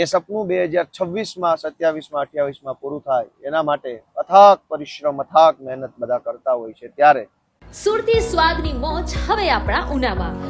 એ સપનું બે હજાર છવ્વીસમાં સત્યાવીસમાં, અઠ્યાવીસમાં પૂરું થાય. એના માટે અથાક પરિશ્રમ, અથાક મહેનત બધા કરતા હોય છે ત્યારે. સુરતી સ્વાદની મોજ હવે આપણા ઉનામાં.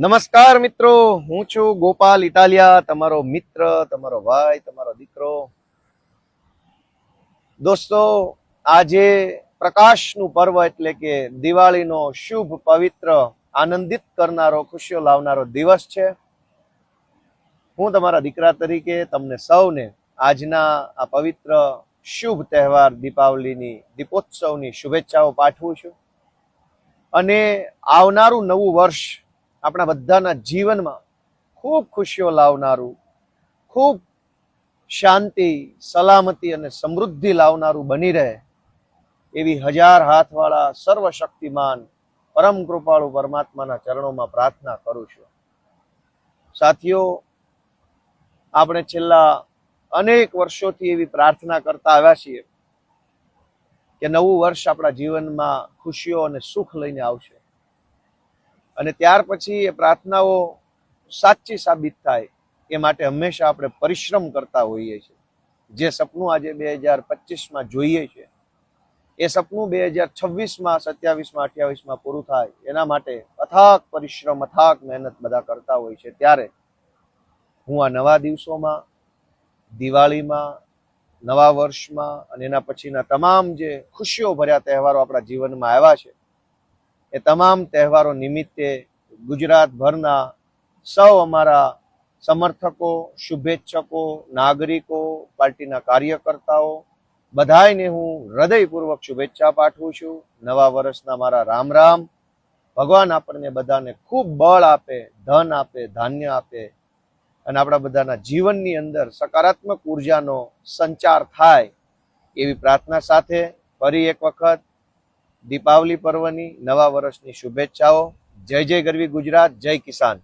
નમસ્કાર મિત્રો, હું છું ગોપાલ ઇટાલિયા, તમારો મિત્ર, તમારો ભાઈ, તમારો દીકરો. દોસ્તો, આજે પ્રકાશનું પર્વ એટલે કે દિવાળીનો શુભ પવિત્ર, આનંદિત કરનારો, ખુશીઓ લાવનારો દિવસ છે. હું તમારા દીકરા તરીકે તમને સૌને આજના આ પવિત્ર, શુભ તહેવાર દીપાવલીની, દીપોત્સવની શુભેચ્છાઓ પાઠવું છું. અને આવનારું નવું વર્ષ આપણા બધાના જીવનમાં ખૂબ ખુશીઓ લાવનારું, ખૂબ શાંતિ, સલામતી અને સમૃદ્ધિ લાવનારું બની રહે એવી હજાર હાથવાળા સર્વશક્તિમાન પરમ કૃપાળુ પરમાત્માના ચરણોમાં પ્રાર્થના કરું છું. સાથીઓ, આપણે છેલ્લા અનેક વર્ષોથી એવી પ્રાર્થના કરતા આવ્યા છીએ કે નવું વર્ષ આપણા જીવનમાં ખુશીઓ અને સુખ લઈને આવશે. અને ત્યાર પછી એ પ્રાર્થનાઓ સાચી સાબિત થાય એ માટે હંમેશા આપણે પરિશ્રમ કરતા હોઈએ છીએ. જે સપનું આજે બે હજાર પચીસમાં જોઈએ છે, એ સપનું બે હજાર છવ્વીસમાં સત્યાવીસમાં, અઠ્યાવીસમાં પૂરું થાય એના માટે અથાક પરિશ્રમ, અથાક મહેનત બધા કરતા હોય છે. ત્યારે હું આ નવા દિવસોમાં, દિવાળીમાં, નવા વર્ષમાં અને એના પછીના તમામ જે ખુશીઓ ભર્યા તહેવારો આપણા જીવનમાં આવ્યા છે એ તમામ તહેવારો નિમિત્તે ગુજરાતભરના સૌ અમારા સમર્થકો, શુભેચ્છકો, નાગરિકો, પાર્ટીના કાર્યકર્તાઓ બધાને હું હૃદયપૂર્વક શુભેચ્છા પાઠવું છું. નવા વર્ષના મારા રામ રામ. ભગવાન આપણને બધાને ખૂબ બળ આપે, ધન આપે, ધાન્ય આપે અને આપણા બધાના જીવનની અંદર સકારાત્મક ઉર્જાનો સંચાર થાય એવી પ્રાર્થના સાથે ફરી એક વખત દીપાવલી પર્વની નવા વર્ષની શુભેચ્છાઓ. જય જય ગરવી ગુજરાત જય કિસાન.